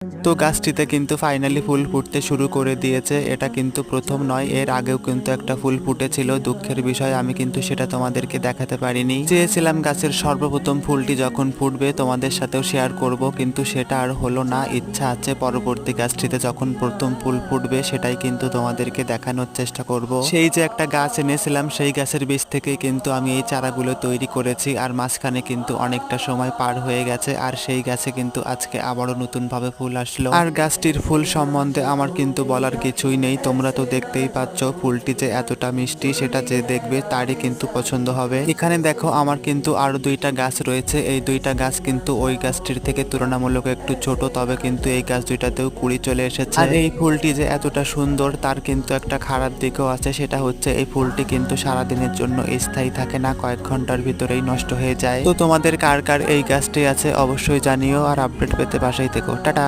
তো গাছটিতে কিন্তু ফাইনালি ফুল ফুটতে শুরু করে দিয়েছে। এটা কিন্তু প্রথম নয়, এর আগেও কিন্তু একটা ফুল ফুটেছিল। দুঃখের বিষয়, আমি কিন্তু সেটা তোমাদেরকে দেখাতে পারিনি। চেয়েছিলাম গাছের সর্বপ্রথম ফুলটি যখন ফুটবে, তোমাদের সাথেও শেয়ার করব, কিন্তু সেটা আর হলো না। ইচ্ছা আছে পরবর্তী গাছটিতে যখন প্রথম ফুল ফুটবে, সেটাই কিন্তু তোমাদেরকে দেখানোর চেষ্টা করব। সেই যে একটা গাছ এনেছিলাম, সেই গাছের বীজ থেকে কিন্তু আমি এই চারাগুলো তৈরি করেছি, আর মাঝখানে কিন্তু অনেকটা সময় পার হয়ে গেছে, আর সেই গাছে কিন্তু আজকে আবারও নতুন ভাবে ফুল আসলো। আর গাছটির ফুল সম্বন্ধে আমার কিন্তু বলার কিছুই নেই। তোমরা তো দেখতেই পাচ্ছ ফুলটি যে এতটা মিষ্টি, সেটা যে দেখবে তারই কিন্তু পছন্দ হবে। এখানে দেখো, আমার কিন্তু আরও দুইটা গাছ রয়েছে। এই দুইটা গাছ কিন্তু ওই গাছটির থেকে তুলনামূলক একটু ছোট, তবে কিন্তু এই গাছ দুইটাতেও কুড়ি চলে এসেছে। আর এই ফুলটি যে এতটা সুন্দর, তার কিন্তু একটা খারাপ দিকও আছে, সেটা হচ্ছে এই ফুলটি কিন্তু সারাদিনের জন্য স্থায়ী থাকে না, কয়েক ঘণ্টার ভিতরেই নষ্ট হয়ে যায়। তো তোমাদের কার কার এই গাছটি আছে, অবশ্যই জানিও, আর আপডেট পেতে পাশেই থেকো। টাটা!